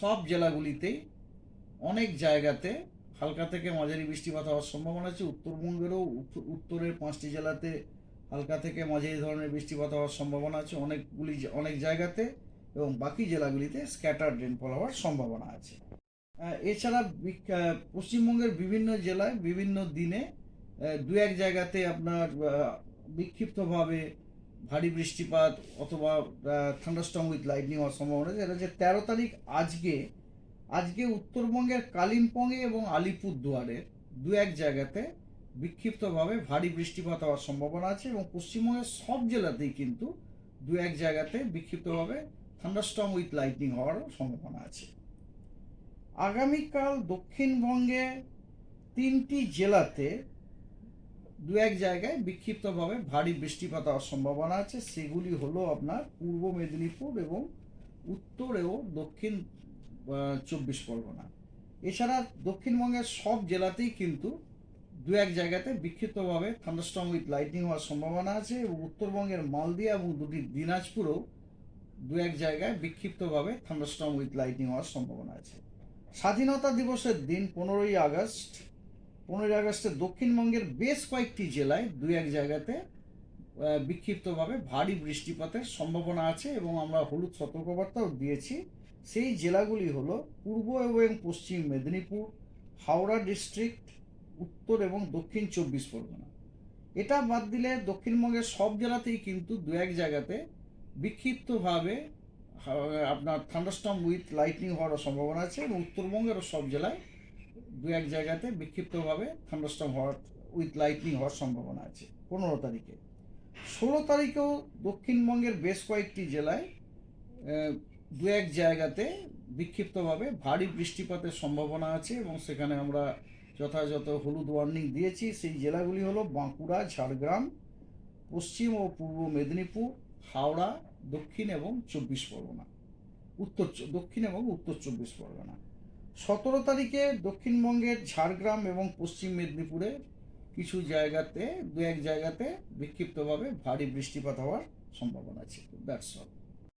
সব জেলাগুলিতেই অনেক জায়গাতে, হালকা থেকে মাঝারি বৃষ্টিপাত হওয়ার সম্ভাবনা আছে। উত্তরবঙ্গেরও উত্তরের পাঁচটি জেলাতে হালকা থেকে মাঝারি ধরনের বৃষ্টিপাত হওয়ার সম্ভাবনা আছে। অনেকগুলি অনেক জায়গাতে এবং বাকি জেলাগুলিতে স্ক্যাটার রেনফল হওয়ার সম্ভাবনা আছে। এছাড়া পশ্চিমবঙ্গের বিভিন্ন জেলায় বিভিন্ন দিনে দু এক জায়গাতে আপনার বিক্ষিপ্তভাবে ভারী বৃষ্টিপাত অথবা থান্ডারস্টর্ম উইথ লাইটনিং হওয়ার সম্ভাবনা এটা যে তেরো তারিখ আজকে। আজকে উত্তরবঙ্গের কালিম্পংয়ে এবং আলিপুরদুয়ারে দু এক জায়গাতে বিক্ষিপ্তভাবে ভারী বৃষ্টিপাত হওয়ার সম্ভাবনা আছে এবং পশ্চিমবঙ্গের সব জেলাতেই কিন্তু দু এক জায়গাতে বিক্ষিপ্তভাবে থান্ডারস্টর্ম উইথ লাইটনিং হওয়ারও সম্ভাবনা আছে। আগামীকাল দক্ষিণবঙ্গে তিনটি জেলাতে দু এক জায়গায় বিক্ষিপ্তভাবে ভারী বৃষ্টিপাত হওয়ার সম্ভাবনা আছে। সেগুলি হলো আপনার পূর্ব মেদিনীপুর এবং উত্তর দক্ষিণ চব্বিশ পরগনা। এছাড়া দক্ষিণবঙ্গের সব জেলাতেই কিন্তু দু এক জায়গাতে বিক্ষিপ্তভাবে থান্ডারস্টর্ম উইথ লাইটনিং হওয়ার সম্ভাবনা আছে এবং উত্তরবঙ্গের মালদিয়া এবং দুটি দিনাজপুরেও দু এক জায়গায় বিক্ষিপ্তভাবে থান্ডারস্টর্ম উইথ লাইটনিং হওয়ার সম্ভাবনা আছে। স্বাধীনতা দিবসের দিন পনেরোই আগস্ট পনেরোই আগস্টে দক্ষিণবঙ্গের বেশ কয়েকটি জেলায় দু এক জায়গাতে বিক্ষিপ্তভাবে ভারী বৃষ্টিপাতের সম্ভাবনা আছে এবং আমরা হলুদ সতর্কবার্তাও দিয়েছি। সেই জেলাগুলি হলো পূর্ব এবং পশ্চিম মেদিনীপুর, হাওড়া ডিস্ট্রিক্ট, উত্তর এবং দক্ষিণ চব্বিশ পরগনা। এটা বাদ দিলে দক্ষিণবঙ্গের সব জেলাতেই কিন্তু দু এক জায়গাতে বিক্ষিপ্তভাবে আপনার থান্ডারস্টর্ম উইথ লাইটনিং হওয়ার সম্ভাবনা আছে এবং উত্তরবঙ্গেরও সব জেলায় দু এক জায়গাতে বিক্ষিপ্তভাবে থান্ডারস্টর্ম হওয়ার উইথ লাইটনিং হওয়ার সম্ভাবনা আছে পনেরো তারিখে। ষোলো তারিখেও দক্ষিণবঙ্গের বেশ কয়েকটি জেলায় দু এক জায়গাতে বিক্ষিপ্তভাবে ভারী বৃষ্টিপাতের সম্ভাবনা আছে এবং সেখানে আমরা যথাযথ হলুদ ওয়ার্নিং দিয়েছি। সেই জেলাগুলি হলো বাঁকুড়া, ঝাড়গ্রাম, পশ্চিম ও পূর্ব মেদিনীপুর, হাওড়া, দক্ষিণ এবং চব্বিশ পরগনা। উত্তর দক্ষিণ এবং উত্তর চব্বিশ পরগনা। সতেরো তারিখে দক্ষিণবঙ্গের ঝাড়গ্রাম এবং পশ্চিম মেদিনীপুরে কিছু জায়গাতে, দু এক জায়গাতে বিক্ষিপ্তভাবে ভারী বৃষ্টিপাত হওয়ার সম্ভাবনা আছে। That's all